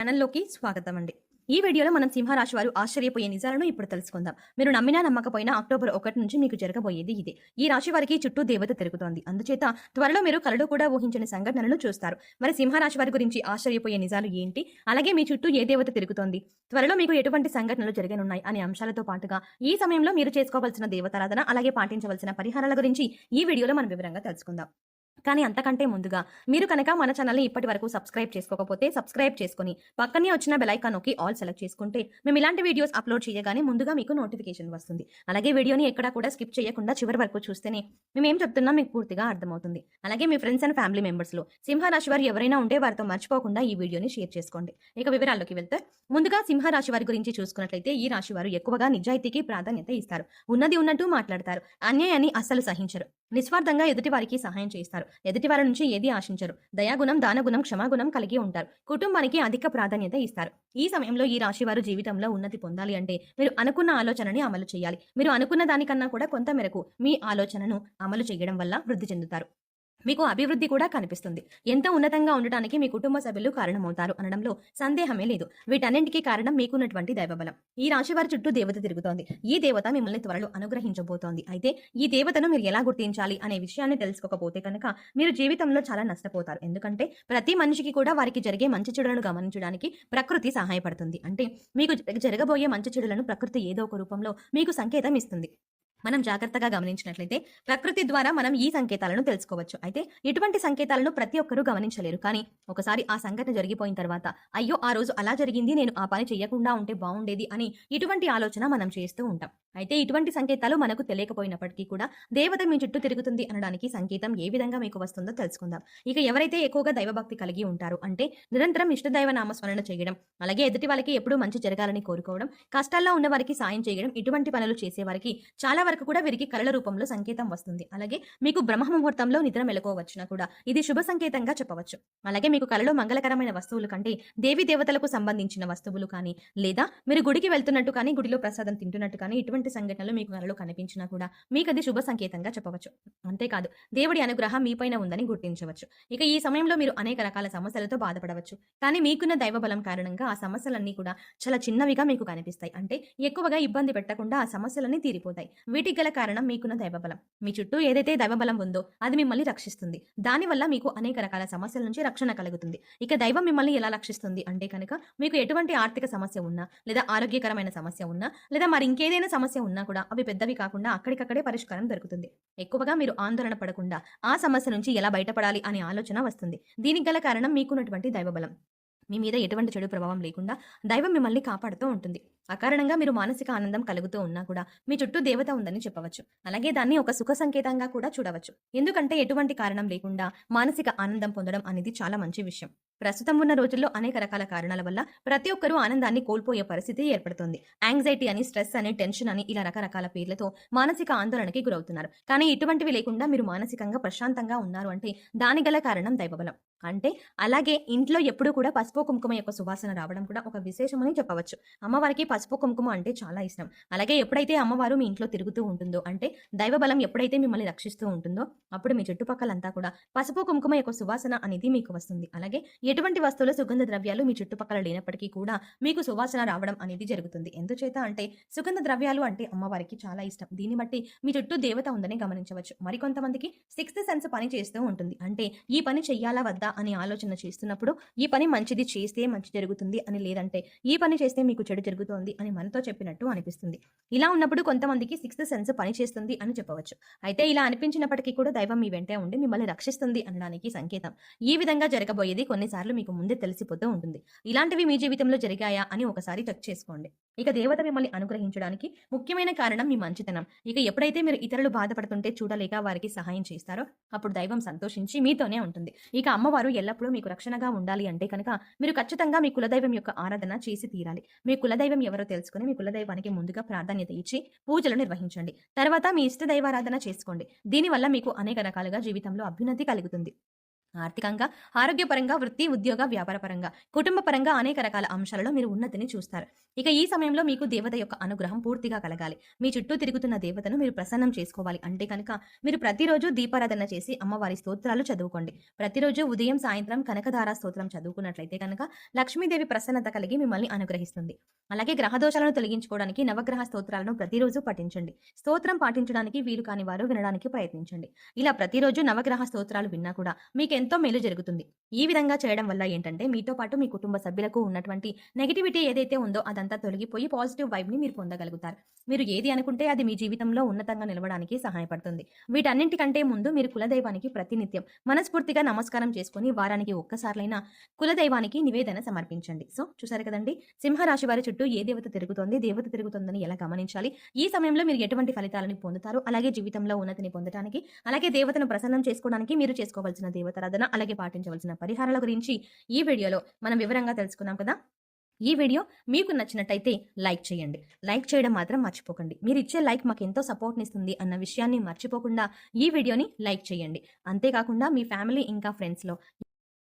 ఛానల్లోకి స్వాగతం అండి ఈ వీడియోలో మనం సింహరాశి వారు ఆశ్చర్యపోయే నిజాలను ఇప్పుడు తెలుసుకుందాం. మీరు నమ్మినా నమ్మకపోయినా అక్టోబర్ ఒకటి నుంచి మీకు జరగబోయేది ఇదే. ఈ రాశి వారికి చుట్టూ దేవత తిరుగుతోంది. అందుచేత త్వరలో మీరు కలడు కూడా ఊహించని సంఘటనలను చూస్తారు. మరి సింహరాశి వారి గురించి ఆశ్చర్యపోయే నిజాలు ఏంటి? అలాగే మీ చుట్టూ ఏ దేవత తిరుగుతోంది? త్వరలో మీకు ఎటువంటి సంఘటనలు జరగనున్నాయి అనే అంశాలతో పాటుగా ఈ సమయంలో మీరు చేసుకోవాల్సిన దేవతారాధన అలాగే పాటించవలసిన పరిహారాల గురించి ఈ వీడియోలో మనం వివరంగా తెలుసుకుందాం. కానీ అంతకంటే ముందుగా మీరు కనుక మన ఛానల్ని ఇప్పటి వరకు సబ్స్క్రైబ్ చేసుకోకపోతే సబ్స్క్రైబ్ చేసుకుని పక్కనే వచ్చిన బెలైకాన్ నొక్కి ఆల్ సెలెక్ట్ చేసుకుంటే మేము ఇలాంటి వీడియోస్ అప్లోడ్ చేయగానే ముందుగా మీకు నోటిఫికేషన్ వస్తుంది. అలాగే వీడియోని ఎక్కడా కూడా స్కిప్ చేయకుండా చివరి వరకు చూస్తేనే మేము ఏం చెప్తున్నా మీకు పూర్తిగా అర్థమవుతుంది. అలాగే మీ ఫ్రెండ్స్ అండ్ ఫ్యామిలీ మెంబర్స్లో సింహరాశి వారు ఎవరైనా ఉంటే వారితో మర్చిపోకుండా ఈ వీడియోని షేర్ చేసుకోండి. ఇక వివరాల్లోకి వెళ్తే ముందుగా సింహరాశి వారి గురించి చూసుకున్నట్లయితే ఈ రాశి వారు ఎక్కువగా నిజాయితీకి ప్రాధాన్యత ఇస్తారు. ఉన్నది ఉన్నట్టు మాట్లాడతారు. అన్యాయాన్ని అస్సలు సహించరు. నిస్వార్థంగా ఎదుటి వారికి సహాయం చేస్తారు ఎదుటి వారి నుంచి ఏది ఆశించరు. దయాగుణం దానగుణం క్షమాగుణం కలిగి ఉంటారు. కుటుంబానికి అధిక ప్రాధాన్యత ఇస్తారు. ఈ సమయంలో ఈ రాశి వారు జీవితంలో ఉన్నతి పొందాలి అంటే మీరు అనుకున్న ఆలోచనని అమలు చేయాలి. మీరు అనుకున్న దానికన్నా కూడా కొంత మేరకు మీ ఆలోచనను అమలు చేయడం వల్ల వృద్ధి చెందుతారు. మీకు అభివృద్ధి కూడా కనిపిస్తుంది. ఎంత ఉన్నతంగా ఉండటానికి మీ కుటుంబ సభ్యులు కారణమవుతారు అనడంలో సందేహమే లేదు. వీటన్నింటికీ కారణం మీకున్నటువంటి దైవబలం. ఈ రాశి వారి చుట్టూ దేవత తిరుగుతోంది. ఈ దేవత మిమ్మల్ని త్వరలో అనుగ్రహించబోతోంది. అయితే ఈ దేవతను మీరు ఎలా గుర్తించాలి అనే విషయాన్ని తెలుసుకోకపోతే కనుక మీరు జీవితంలో చాలా నష్టపోతారు. ఎందుకంటే ప్రతి మనిషికి కూడా వారికి జరిగే మంచి చెడులను గమనించడానికి ప్రకృతి సహాయపడుతుంది. అంటే మీకు జరగబోయే మంచి చెడులను ప్రకృతి ఏదో ఒక రూపంలో మీకు సంకేతం ఇస్తుంది. మనం జాగ్రత్తగా గమనించినట్లయితే ప్రకృతి ద్వారా మనం ఈ సంకేతాలను తెలుసుకోవచ్చు. అయితే ఇటువంటి సంకేతాలను ప్రతి ఒక్కరూ గమనించలేరు. కానీ ఒకసారి ఆ సంఘటన జరిగిపోయిన తర్వాత అయ్యో ఆ రోజు అలా జరిగింది నేను ఆ పని చేయకుండా ఉంటే బాగుండేది అని ఇటువంటి ఆలోచన మనం చేస్తూ ఉంటాం. అయితే ఇటువంటి సంకేతాలు మనకు తెలియకపోయినప్పటికీ కూడా దేవత మీ చుట్టూ తిరుగుతుంది అనడానికి సంకేతం ఏ విధంగా మీకు వస్తుందో తెలుసుకుందాం. ఇక ఎవరైతే ఎక్కువగా దైవభక్తి కలిగి ఉంటారో అంటే నిరంతరం ఇష్టదైవ నామస్మరణ చేయడం అలాగే ఎదుటి వాళ్ళకి ఎప్పుడూ మంచి జరగాలని కోరుకోవడం కష్టాల్లో ఉన్న వారికి సాయం చేయడం ఇటువంటి పనులు చేసే వారికి చాలా వరకు కూడా వీరికి కళల రూపంలో సంకేతం వస్తుంది. అలాగే మీకు బ్రహ్మ ముహూర్తంలో నిద్ర మెలకువచ్చినా కూడా. ఇది శుభ సంకేతంగా చెప్పవచ్చు. అలాగే మీకు కళలో మంగళకరమైన వస్తువులు కంటే దేవి దేవతలకు సంబంధించిన వస్తువులు కానీ లేదా మీరు గుడికి వెళ్తున్నట్టు కానీ గుడిలో ప్రసాదం తింటున్నట్టు కానీ ఇటువంటి సంఘటనలు మీకు కళలో కనిపించినా కూడా మీకు అది శుభ సంకేతంగా చెప్పవచ్చు. అంతేకాదు దేవుడి అనుగ్రహం మీపైన ఉందని గుర్తించవచ్చు. ఇక ఈ సమయంలో మీరు అనేక రకాల సమస్యలతో బాధపడవచ్చు. కానీ మీకున్న దైవబలం కారణంగా ఆ సమస్యలన్నీ కూడా చాలా చిన్నవిగా మీకు కనిపిస్తాయి. అంటే ఎక్కువగా ఇబ్బంది పెట్టకుండా ఆ సమస్యలన్నీ తీరిపోతాయి. వీటికి గల కారణం మీకున్న దైవబలం. మీ చుట్టూ ఏదైతే దైవబలం ఉందో అది మిమ్మల్ని రక్షిస్తుంది. దానివల్ల మీకు అనేక రకాల సమస్యల నుంచి రక్షణ కలుగుతుంది. ఇక దైవం మిమ్మల్ని ఎలా రక్షిస్తుంది అంటే కనుక మీకు ఎటువంటి ఆర్థిక సమస్య ఉన్నా లేదా ఆరోగ్యకరమైన సమస్య ఉన్నా లేదా మరి ఇంకేదైనా సమస్య ఉన్నా కూడా అవి పెద్దవి కాకుండా అక్కడికక్కడే పరిష్కారం దొరుకుతుంది. ఎక్కువగా మీరు ఆందోళన పడకుండా ఆ సమస్య నుంచి ఎలా బయటపడాలి అనే ఆలోచన వస్తుంది. దీనికి గల కారణం మీకున్నటువంటి దైవబలం. మీ మీద ఎటువంటి చెడు ప్రభావం లేకుండా దైవం మిమ్మల్ని కాపాడుతూ ఉంటుంది. అకారణంగా మీరు మానసిక ఆనందం కలుగుతూ ఉన్నా కూడా మీ చుట్టూ దేవత ఉందని చెప్పవచ్చు. అలాగే దాన్ని ఒక సుఖ సంకేతంగా కూడా చూడవచ్చు. ఎందుకంటే ఎటువంటి కారణం లేకుండా మానసిక ఆనందం పొందడం అనేది చాలా మంచి విషయం. ప్రస్తుతం ఉన్న రోజుల్లో అనేక రకాల కారణాల వల్ల ప్రతి ఒక్కరూ ఆనందాన్ని కోల్పోయే పరిస్థితి ఏర్పడుతుంది. యాంగ్జైటీ అని స్ట్రెస్ అని టెన్షన్ అని ఇలా రకరకాల పేర్లతో మానసిక ఆందోళనకి గురవుతున్నారు. కానీ ఇటువంటివి లేకుండా మీరు మానసికంగా ప్రశాంతంగా ఉన్నారు అంటే దాని గల కారణం దైవబలం. అంటే అలాగే ఇంట్లో ఎప్పుడూ కూడా పసుపు కుంకుమ యొక్క సువాసన రావడం కూడా ఒక విశేషమని చెప్పవచ్చు. అమ్మవారికి పసుపు కుంకుమ అంటే చాలా ఇష్టం. అలాగే ఎప్పుడైతే అమ్మవారు మీ ఇంట్లో తిరుగుతూ ఉంటుందో అంటే దైవబలం ఎప్పుడైతే మిమ్మల్ని రక్షిస్తూ ఉంటుందో అప్పుడు మీ చుట్టుపక్కలంతా కూడా పసుపు కుంకుమ యొక్క సువాసన అనేది మీకు వస్తుంది. అలాగే ఎటువంటి వస్తువుల సుగంధ ద్రవ్యాలు మీ చుట్టుపక్కల లేనప్పటికీ కూడా మీకు సువాసన రావడం అనేది జరుగుతుంది. ఎందుచేత అంటే సుగంధ ద్రవ్యాలు అంటే అమ్మవారికి చాలా ఇష్టం. దీన్ని బట్టి మీ చుట్టూ దేవత ఉందని గమనించవచ్చు. మరికొంతమందికి సిక్స్త్ సెన్స్ పని చేస్తూ ఉంటుంది. అంటే ఈ పని చెయ్యాలా వద్దా అని ఆలోచన చేస్తున్నప్పుడు ఈ పని మంచిది చేస్తే మంచి జరుగుతుంది అని లేదంటే ఈ పని చేస్తే మీకు చెడు జరుగుతోంది అని మనతో చెప్పినట్టు అనిపిస్తుంది. ఇలా ఉన్నప్పుడు కొంతమందికి సిక్స్త్ సెన్స్ పని చేస్తుంది అని చెప్పవచ్చు. అయితే ఇలా అనిపించినప్పటికీ కూడా దైవం మీ వెంటే ఉండి మిమ్మల్ని రక్షిస్తుంది అనడానికి సంకేతం. ఈ విధంగా జరగబోయేది కొన్నిసార్లు మీకు ముందే తెలిసిపోతూ ఉంటుంది. ఇలాంటివి మీ జీవితంలో జరిగాయా అని ఒకసారి చెక్ చేసుకోండి. ఇక దేవత మిమ్మల్ని అనుగ్రహించడానికి ముఖ్యమైన కారణం మీ మంచితనం. ఇక ఎప్పుడైతే మీరు ఇతరులు బాధపడుతుంటే చూడలేక వారికి సహాయం చేస్తారో అప్పుడు దైవం సంతోషించి మీతోనే ఉంటుంది. ఇక అమ్మవారు ఎల్లప్పుడూ మీకు రక్షణగా ఉండాలి అంటే కనుక మీరు ఖచ్చితంగా మీ కులదైవం యొక్క ఆరాధన చేసి తీరాలి. మీ కులదైవం ఎవరో తెలుసుకుని మీ కులదైవానికి ముందుగా ప్రాధాన్యత ఇచ్చి పూజలు నిర్వహించండి. తర్వాత మీ ఇష్ట దైవారాధన చేసుకోండి. దీనివల్ల మీకు అనేక రకాలుగా జీవితంలో అభ్యున్నతి కలుగుతుంది. ఆర్థికంగా ఆరోగ్యపరంగా వృత్తి ఉద్యోగ వ్యాపార పరంగా కుటుంబ పరంగా అనేక రకాల అంశాలలో మీరు ఉన్నతిని చూస్తారు. ఇక ఈ సమయంలో మీకు దేవత యొక్క అనుగ్రహం పూర్తిగా కలగాలి. మీ చుట్టూ తిరుగుతున్న దేవతను మీరు ప్రసన్నం చేసుకోవాలి. అంటే కనుక మీరు ప్రతిరోజు దీపారాధన చేసి అమ్మవారి స్తోత్రాలు చదువుకోండి. ప్రతిరోజు ఉదయం సాయంత్రం కనకధారా స్తోత్రం చదువుకున్నట్లయితే కనుక లక్ష్మీదేవి ప్రసన్నత కలిగి మిమ్మల్ని అనుగ్రహిస్తుంది. అలాగే గ్రహ దోషాలను తొలగించుకోవడానికి నవగ్రహ స్తోత్రాలను ప్రతిరోజు పఠించండి. స్తోత్రం పాటించడానికి వీలు కాని వారు వినడానికి ప్రయత్నించండి. ఇలా ప్రతిరోజు నవగ్రహ స్తోత్రాలు విన్నా కూడా మీకు ఎంతో మేలు జరుగుతుంది. ఈ విధంగా చేయడం వల్ల ఏంటంటే మీతో పాటు మీ కుటుంబ సభ్యులకు ఉన్నటువంటి నెగిటివిటీ ఏదైతే ఉందో అదంతా తొలగిపోయి పాజిటివ్ వైబ్ని మీరు పొందగలుగుతారు. మీరు ఏది అనుకుంటే అది మీ జీవితంలో ఉన్నతంగా నిలవడానికి సహాయపడుతుంది. వీటన్నింటికంటే ముందు మీరు కులదైవానికి ప్రతినిత్యం మనస్ఫూర్తిగా నమస్కారం చేసుకుని వారానికి ఒక్కసార్లైనా కులదైవానికి నివేదన సమర్పించండి. సో చూసారు కదండి? సింహరాశి వారి చుట్టూ ఏ దేవత తిరుగుతోంది దేవత తిరుగుతోందని ఎలా గమనించాలి? ఈ సమయంలో మీరు ఎటువంటి ఫలితాలను పొందుతారు? అలాగే జీవితంలో ఉన్నతిని పొందడానికి అలాగే దేవతను ప్రసన్నం చేసుకోవడానికి మీరు చేసుకోవాల్సిన దేవతారాధన అలాగే పాటించవలసిన పరిహారాల గురించి ఈ వీడియోలో మనం వివరంగా తెలుసుకున్నాం కదా. ఈ వీడియో మీకు నచ్చినట్టయితే లైక్ చేయండి. లైక్ చేయడం మాత్రం మర్చిపోకండి. మీరు ఇచ్చే లైక్ మాకు ఎంతో సపోర్ట్ని ఇస్తుంది అన్న విషయాన్ని మర్చిపోకుండా ఈ వీడియోని లైక్ చేయండి. అంతేకాకుండా మీ ఫ్యామిలీ ఇంకా ఫ్రెండ్స్లో